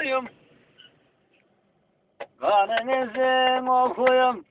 okuyum. Kanınızın okuyum.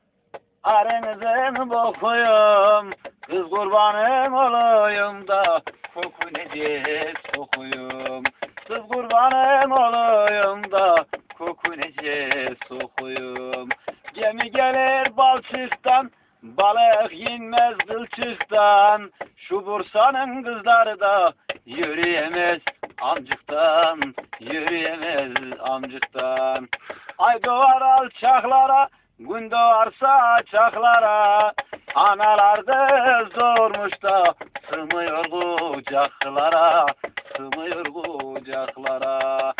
Arınızın bokuyum. Kız kurbanım olayım da koku nece sokuyum. Kız kurbanım olayım da koku nece sokuyum. Gemi gelir balçıktan, balık inmez kılçıktan. Şu Bursa'nın kızları da yürüyemez amcıktan, yürüyemez amcıktan. Ay doğar alçaklara, gün doğarsa çaklara. Analar da zormuş da sığmıyor kucaklara, sığmıyor kucaklara.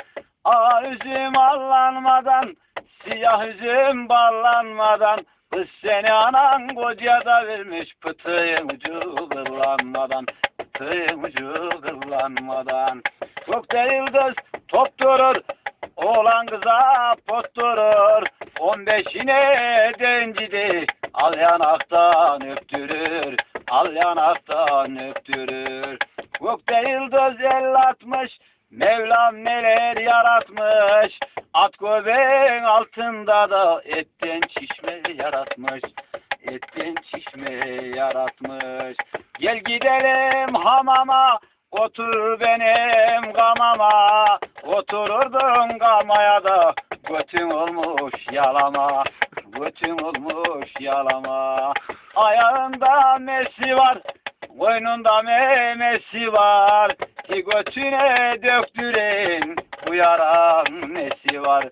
Aa üzüm allanmadan, siyah üzüm ballanmadan, Kız seni anan koca da vermiş pıtığın ucu kırlanmadan, pıtığın ucu kırlanmadan. Gökte yıldız top durur, oğlan kıza pot durur. On beşine dencidi, al yanaktan öptürür, al yanaktan öptürür. Gökte yıldız el atmış, Mevlam neler yaratmış. At göbeğin altında da etten çişme yaratmış. Etten çişme yaratmış. Gel gidelim hamama. Otur benim gamama. Otururdun gamaya da götün olmuş yalama. Götün olmuş yalama. Ayağında mesi var. Koynunda memesi var. Ki götüne döktüren bu yaran nesi var?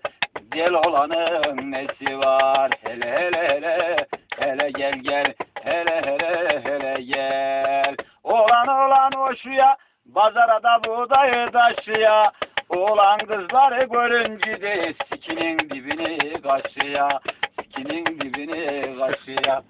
Güzel olanın nesi var? Hele hele hele hele gel gel hele hele hele gel. Olan olan hoşuya pazara da buğdayı taşıya. Oğlan kızları görünce de sikinin dibini kaşıya. Sikinin dibini kaşıya.